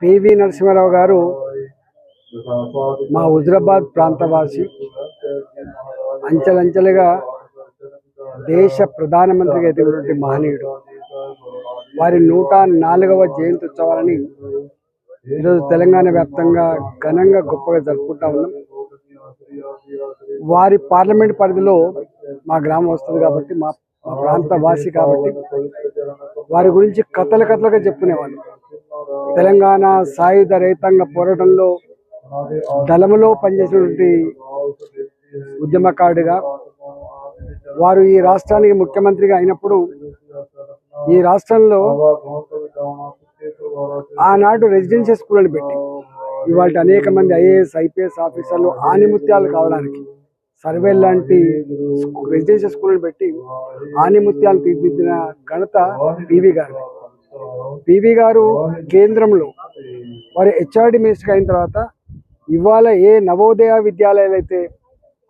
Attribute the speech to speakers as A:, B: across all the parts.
A: PV Narasimha Rao గారు మా హుజరాబాద్ ప్రాంతవాసి. అంచెలంచెలుగా దేశ ప్రధానమంత్రిగా ఎదిగినటువంటి మహనీయుడు. వారి నూట నాలుగవ జయంతి ఉత్సవాలని ఈరోజు తెలంగాణ వ్యాప్తంగా ఘనంగా గొప్పగా జరుపుకుంటా ఉన్నాం. వారి పార్లమెంట్ పరిధిలో మా గ్రామం వస్తుంది కాబట్టి మా మా ప్రాంత వాసి కాబట్టి వారి గురించి కథలు కథలుగా చెప్పుకునేవాళ్ళు. తెలంగాణ సాయుధ రైతాంగ పోరాటంలో దళములో పనిచేసినటువంటి ఉద్యమకారుడిగా వారు ఈ రాష్ట్రానికి ముఖ్యమంత్రిగా అయినప్పుడు ఈ రాష్ట్రంలో ఆనాడు రెసిడెన్షియల్ స్కూళ్ళని పెట్టి ఇవాళ అనేక మంది ఐఏఎస్ ఐపీఎస్ ఆఫీసర్లు ఆనిముత్యాలు కావడానికి సర్వే లాంటి రెసిడెన్షియల్ స్కూళ్ళని పెట్టి ఆనిముత్యాలు తీర్చిదిద్దిన ఘనత పివి గారు పీవీ గారు కేంద్రంలో వారి హెచ్ఆర్డి మినిస్టర్ అయిన తర్వాత ఇవాళ ఏ నవోదయ విద్యాలయాలు అయితే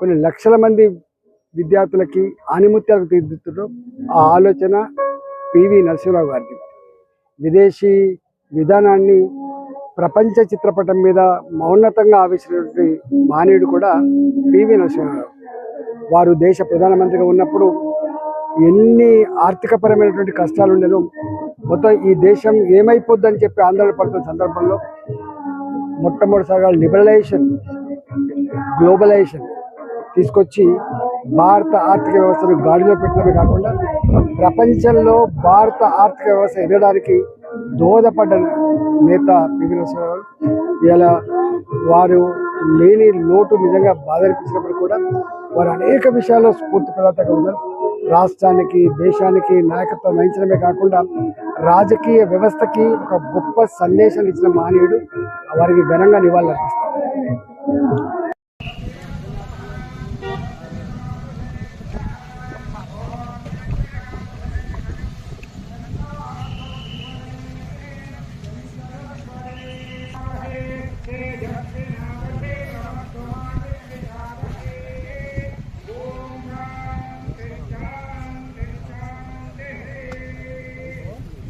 A: కొన్ని లక్షల మంది విద్యార్థులకి ఆనిముత్యాలకు తీర్చిదిద్దుతారో ఆ ఆలోచన పివి నరసింహరావు గారిది. విదేశీ విధానాన్ని ప్రపంచ చిత్రపటం మీద మౌన్నతంగా ఆవిష్కరించినటువంటి మానవుడు కూడా పివి నరసింహరావు. వారు దేశ ప్రధానమంత్రిగా ఉన్నప్పుడు ఎన్ని ఆర్థికపరమైనటువంటి కష్టాలు ఉండేదో మొత్తం ఈ దేశం ఏమైపోద్దని చెప్పి ఆందోళన పడుతున్న సందర్భంలో మొట్టమొదటిసారిగా లిబరలైజేషన్ గ్లోబలైజేషన్ తీసుకొచ్చి భారత ఆర్థిక వ్యవస్థను గాడిలో పెట్టడమే కాకుండా ప్రపంచంలో భారత ఆర్థిక వ్యవస్థ ఎదగడానికి దోహదపడ్డ నేత పివి ఇలా వారు లేని లోటు నిజంగా బాధ అనిపించినప్పుడు కూడా వారు అనేక విషయాల్లో స్ఫూర్తి ప్రదాతగా ఉన్నారు. రాష్ట్రానికి దేశానికి నాయకత్వం వహించడమే కాకుండా రాజకీయ వ్యవస్థకి ఒక గొప్ప సందేశం ఇచ్చిన మహనీయుడు. వారికి ఘనంగా నివాళులర్పిస్తారు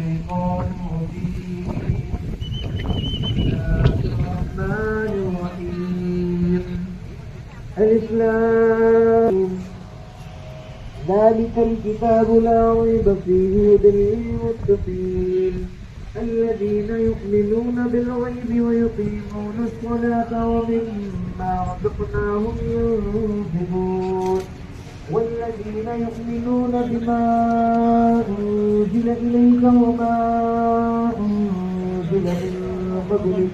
B: الشيطان الرجيم بسم الله الرحمن الرحيم ألف لام ذلك الكتاب لا ريب فيه هدى للمتقين. الذين يؤمنون بالغيب ويقيمون الصلاة ومما رزقناهم ينفقون. والذين يؤمنون بما أنزل إليك وما أنزل من قبلك